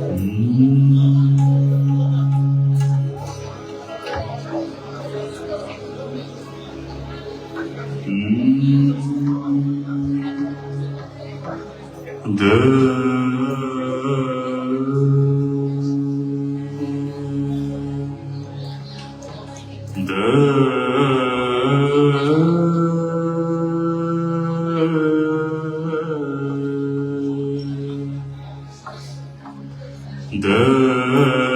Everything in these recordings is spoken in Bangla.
嗯。The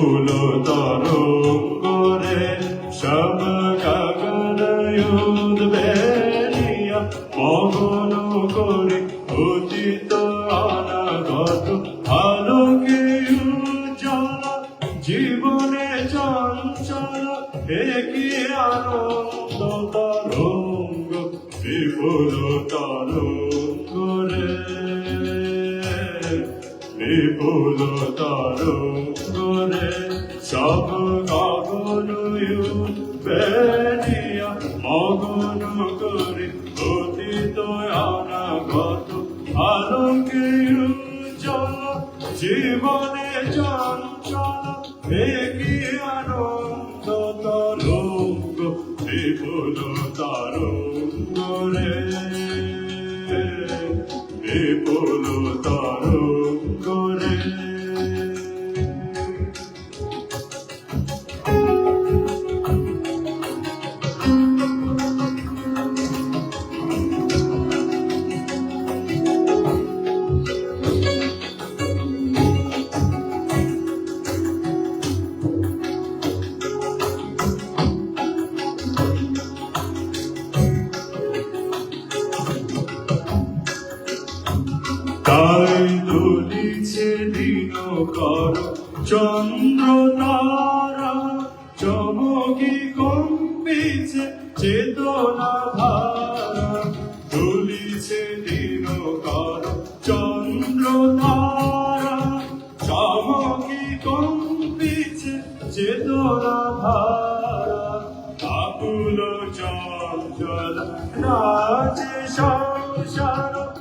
বিপুল তরঙ্গরে সব গগন উদ্বেলিয়া মগন করে উচিত অনাগত আলোকে উজ্জ্বল জীবনে চঞ্চল একই আনন্দ তরঙ্গ, বিপুল তরঙ্গ। বিপুল তরঙ্গ রে সব গগন বেরিয়া মগন করে অতীত অনাগত আলোকে উজ্জ্বল জীবনে চঞ্চল এগিয়ে আনন্দ তরঙ্গ বিপুল তরঙ্গ রে বিপুল তাই দুলিছে দিন কর চন্দ্র তারা চমকি কম্পিছে চেতনা ধারা দুলিছে দিন কর চন্দ্র তারা চমকি কম্পিছে চেতনা ধারা আকুল চঞ্চল নাচে সংসার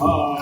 Oh.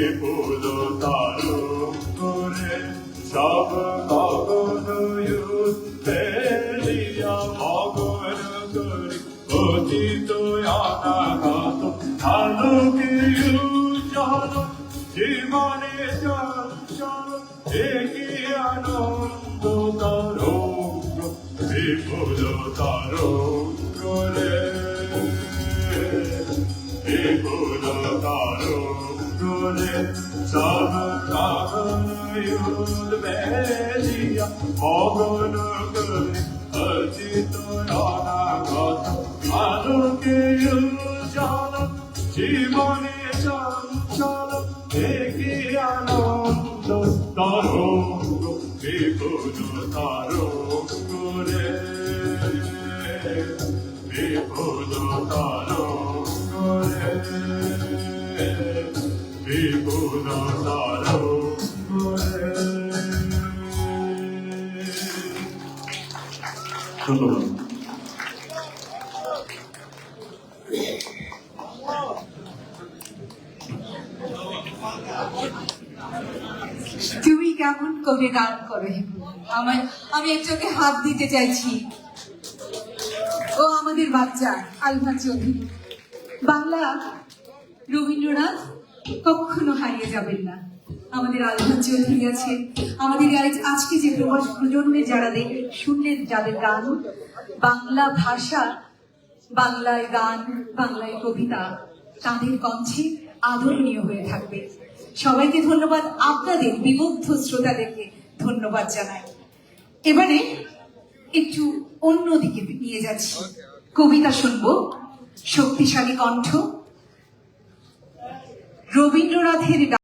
বিপুল তারো করে সব গগন দিয়া মগন করি অতীত অনাগত আলোকে উজ্জ্বল জীবনে চঞ্চল দেখি আনন্দ তরঙ্গ বিপুল তরঙ্গ রে বিপুল তরঙ্গরে সব কাহন বেলিয়া মগন করে অচিত অনাগত আলোকে উজ্জ্বল জীবনে চঞ্চল দেখি আনন্দ, তরঙ্গ, বিপুল তরঙ্গ রে বিপুল তরঙ্গ রে বিপুল তরঙ্গ রে তুমি কেমন করে গান করো? আমার আমি একজনকে হাত দিতে চাইছি। ও আমাদের বাচ্চা আলফা চৌধুরী বাংলা রবীন্দ্রনাথ কখনো হারিয়ে যাবেন না। আমাদের আলফা চৌধুরী আছে আমাদের আজকে যে প্রবাস প্রজন্মে যারা দেখে শুনলেন, যাদের গান, বাংলা ভাষা, বাংলায় গান, বাংলায় কবিতা, তাদের কণ্ঠে আদরণীয় হয়ে থাকবে। সবাইকে ধন্যবাদ। আপনাদের বিমুগ্ধ শ্রোতাদেরকে ধন্যবাদ জানাই। এবারে একটু অন্যদিকে নিয়ে যাচ্ছি। কবিতা শুনব। শক্তিশালী কণ্ঠ। রবীন্দ্রনাথের